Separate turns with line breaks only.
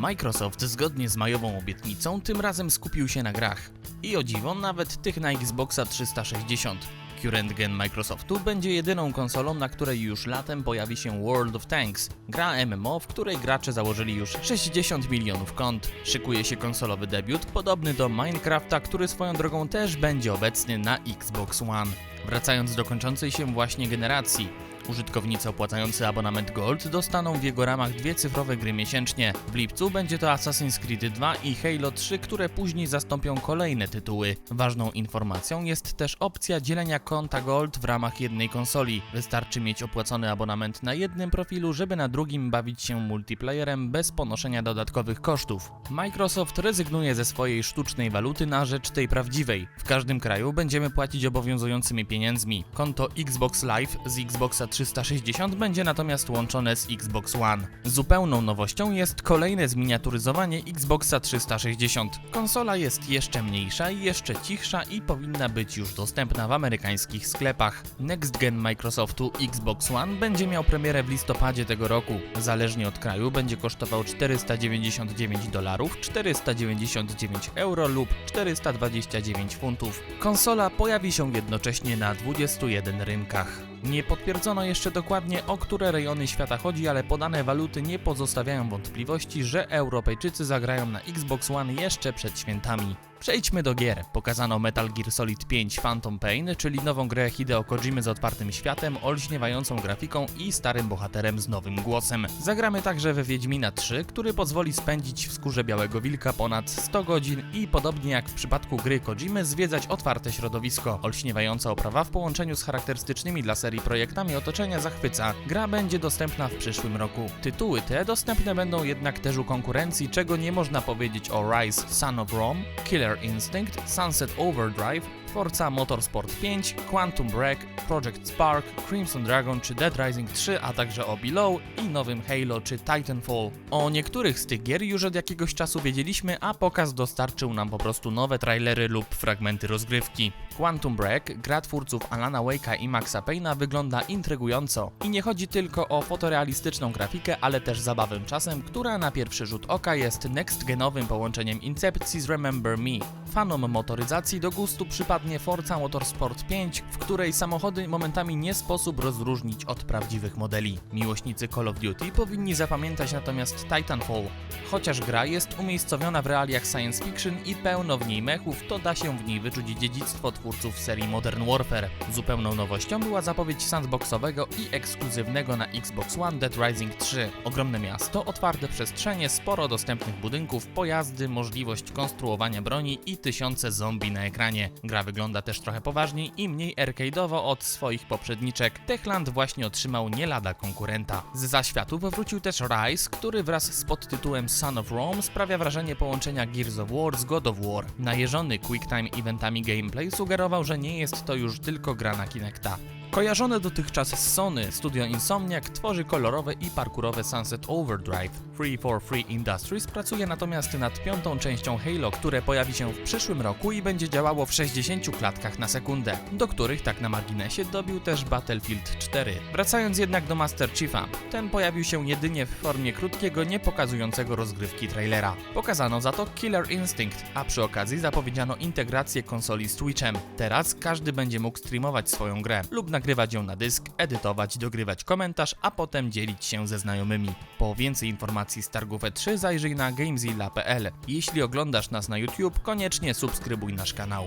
Microsoft zgodnie z majową obietnicą tym razem skupił się na grach. I o dziwo nawet tych na Xboxa 360. Current Gen Microsoftu będzie jedyną konsolą, na której już latem pojawi się World of Tanks, gra MMO, w której gracze założyli już 60 milionów kont. Szykuje się konsolowy debiut podobny do Minecrafta, który swoją drogą też będzie obecny na Xbox One. Wracając do kończącej się właśnie generacji, Użytkownicy opłacający abonament Gold dostaną w jego ramach dwie cyfrowe gry miesięcznie. W lipcu będzie to Assassin's Creed 2 i Halo 3, które później zastąpią kolejne tytuły. Ważną informacją jest też opcja dzielenia konta Gold w ramach jednej konsoli. Wystarczy mieć opłacony abonament na jednym profilu, żeby na drugim bawić się multiplayerem bez ponoszenia dodatkowych kosztów. Microsoft rezygnuje ze swojej sztucznej waluty na rzecz tej prawdziwej. W każdym kraju będziemy płacić obowiązującymi pieniędzmi. Konto Xbox Live z Xboxa 360 będzie natomiast łączone z Xbox One. Zupełną nowością jest kolejne zminiaturyzowanie Xboxa 360. Konsola jest jeszcze mniejsza i jeszcze cichsza i powinna być już dostępna w amerykańskich sklepach. Next Gen Microsoftu Xbox One będzie miał premierę w listopadzie tego roku. Zależnie od kraju będzie kosztował 499 dolarów, 499 euro lub 429 funtów. Konsola pojawi się jednocześnie na 21 rynkach. Nie potwierdzono jeszcze dokładnie o które rejony świata chodzi, ale podane waluty nie pozostawiają wątpliwości, że Europejczycy zagrają na Xbox One jeszcze przed świętami. Przejdźmy do gier. Pokazano Metal Gear Solid 5 Phantom Pain, czyli nową grę Hideo Kojimy z otwartym światem, olśniewającą grafiką i starym bohaterem z nowym głosem. Zagramy także we Wiedźmina 3, który pozwoli spędzić w skórze Białego Wilka ponad 100 godzin i podobnie jak w przypadku gry Kojimy zwiedzać otwarte środowisko. Olśniewająca oprawa w połączeniu z charakterystycznymi dla serii projektami otoczenia zachwyca. Gra będzie dostępna w przyszłym roku. Tytuły te dostępne będą jednak też u konkurencji, czego nie można powiedzieć o Rise Son of Rome, Killer Instinct, Sunset Overdrive, Forza Motorsport 5, Quantum Break, Project Spark, Crimson Dragon czy Dead Rising 3, a także o Below i nowym Halo czy Titanfall. O niektórych z tych gier już od jakiegoś czasu wiedzieliśmy, a pokaz dostarczył nam po prostu nowe trailery lub fragmenty rozgrywki. Quantum Break, gra twórców Alana Wake'a i Maxa Payne'a wygląda intrygująco. I nie chodzi tylko o fotorealistyczną grafikę, ale też zabawę czasem, która na pierwszy rzut oka jest next-genowym połączeniem Incepcji z Remember Me. Fanom motoryzacji do gustu przypadnie Forza Motorsport 5, w której samochody momentami nie sposób rozróżnić od prawdziwych modeli. Miłośnicy Call of Duty powinni zapamiętać natomiast Titanfall. Chociaż gra jest umiejscowiona w realiach science fiction i pełno w niej mechów, to da się w niej wyczuć dziedzictwo twórców serii Modern Warfare. Zupełną nowością była zapowiedź sandboxowego i ekskluzywnego na Xbox One Dead Rising 3. Ogromne miasto, otwarte przestrzenie, sporo dostępnych budynków, pojazdy, możliwość konstruowania broni i tysiące zombie na ekranie. Gra wygląda też trochę poważniej i mniej arcade'owo od swoich poprzedniczek. Techland właśnie otrzymał nie lada konkurenta. Z zaświatów wrócił też Rise, który wraz z podtytułem Son of Rome sprawia wrażenie połączenia Gears of War z God of War. Najeżony QuickTime eventami gameplay sugerował, że nie jest to już tylko gra na Kinecta. Kojarzone dotychczas z Sony, studio Insomniac tworzy kolorowe i parkurowe Sunset Overdrive. Free for Free Industries pracuje natomiast nad piątą częścią Halo, które pojawi się w przyszłym roku i będzie działało w 60 klatkach na sekundę, do których tak na marginesie dobił też Battlefield 4. Wracając jednak do Master Chiefa, ten pojawił się jedynie w formie krótkiego, nie pokazującego rozgrywki trailera. Pokazano za to Killer Instinct, a przy okazji zapowiedziano integrację konsoli z Twitchem. Teraz każdy będzie mógł streamować swoją grę lub nagrywać ją na dysk, edytować, dogrywać komentarz, a potem dzielić się ze znajomymi. Po więcej informacji z targów E3 zajrzyj na gamezilla.pl. Jeśli oglądasz nas na YouTube, koniecznie subskrybuj nasz kanał.